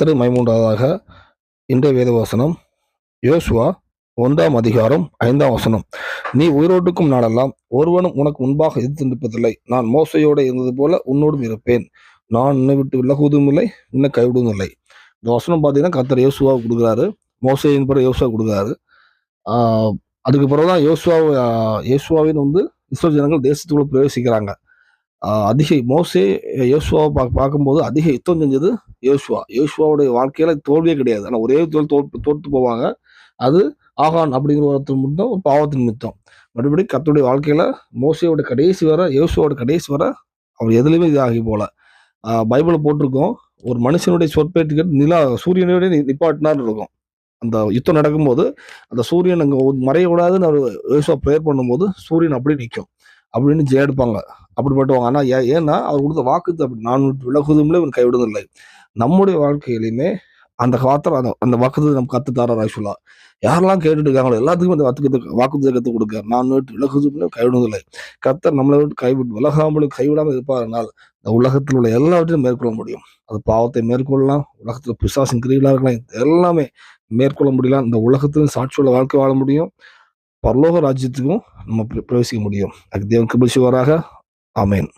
கத்தரு மைமூன்றாவதாக இன்றைய வேத வசனம் யோசுவா ஒன்றாம் அதிகாரம் ஐந்தாம் வசனம். நீ உயிரோட்டுக்கும் நாளெல்லாம் ஒருவனும் உனக்கு முன்பாக எதிர்த்து நிற்பதில்லை நான் மோசையோடு இருந்தது போல உன்னோடும் இருப்பேன். நான் உன்னை விட்டு விலகுவதும் இல்லை உன்னை கைவிடுவதும் இல்லை. இந்த வசனம் பார்த்தீங்கன்னா கத்தர் யோசுவா கொடுக்குறாரு. மோசையின் பிறகு யோசுவா கொடுக்குறாரு. அதுக்கு அதுக்கு பிறகுதான் யோசுவா யோசுவாவின் வந்து இஸ்ரோ ஜனங்கள் தேசத்துக்குள்ள பிரவேசிக்கிறாங்க. அதிக மோசே யோசுவாவை பார்க்க பார்க்கும்போது அதிக யுத்தம் செஞ்சது யோசுவா. யோசுவாவுடைய வாழ்க்கையில தோல்வியே கிடையாது. ஆனால் ஒரே தோல் தோற்று தோற்று போவாங்க. அது ஆகான் அப்படிங்கிற ஒருத்தர் மட்டும் ஒரு பாவத்தின் நிமித்தம் மறுபடி கத்துடைய வாழ்க்கையில மோசையோட கடைசி வர யோசுவோட கடைசி வர அவர் எதுலையுமே இதாகி போல பைபிள் பைபிளை போட்டிருக்கோம் ஒரு மனுஷனுடைய சொற்பேட்டுக்கு நிலா சூரியனுடைய நிப்பாட்டினார் இருக்கும். அந்த யுத்தம் நடக்கும்போது அந்த சூரியன் அங்கே மறையக்கூடாதுன்னு அவர் யோசுவா ப்ரேயர் பண்ணும்போது சூரியன் அப்படி நிற்கும் அப்படின்னு ஜெய அப்படி அப்படிப்பட்டவங்க ஆனால் ஏ ஏன்னா அவர் கொடுத்த வாக்கு அப்படி நான் விலகுதும்ல இவன் கைவிடுவதில்லை நம்முடைய வாழ்க்கையிலையுமே அந்த காத்திர அந்த அந்த வாக்குத்தை நம்ம கத்து தரார் ஆக்சுவலா. யாரெல்லாம் கேட்டுட்டு இருக்காங்களோ எல்லாத்துக்கும் அந்த வாக்கு வாக்குத்தை கற்றுக் கொடுக்க நான் விட்டு விலகுவதும் கைவிடுவதில்லை கத்தர் நம்மளை விட்டு கைவிட்டு விலகாமலும் கைவிடாமல் இருப்பாருனால் இந்த உலகத்தில் உள்ள எல்லாவற்றையும் மேற்கொள்ள முடியும். அது பாவத்தை மேற்கொள்ளலாம் உலகத்தில் பிசாசின் கிரிகளாக இருக்கலாம் இது எல்லாமே மேற்கொள்ள முடியலாம். இந்த உலகத்திலும் சாட்சியுள்ள வாழ்க்கை வாழ முடியும். பரலோக ராஜ்யத்துக்கும் நம்ம பிரவேசிக்க முடியும். அதுக்கு தேவன் சிவராக Amén.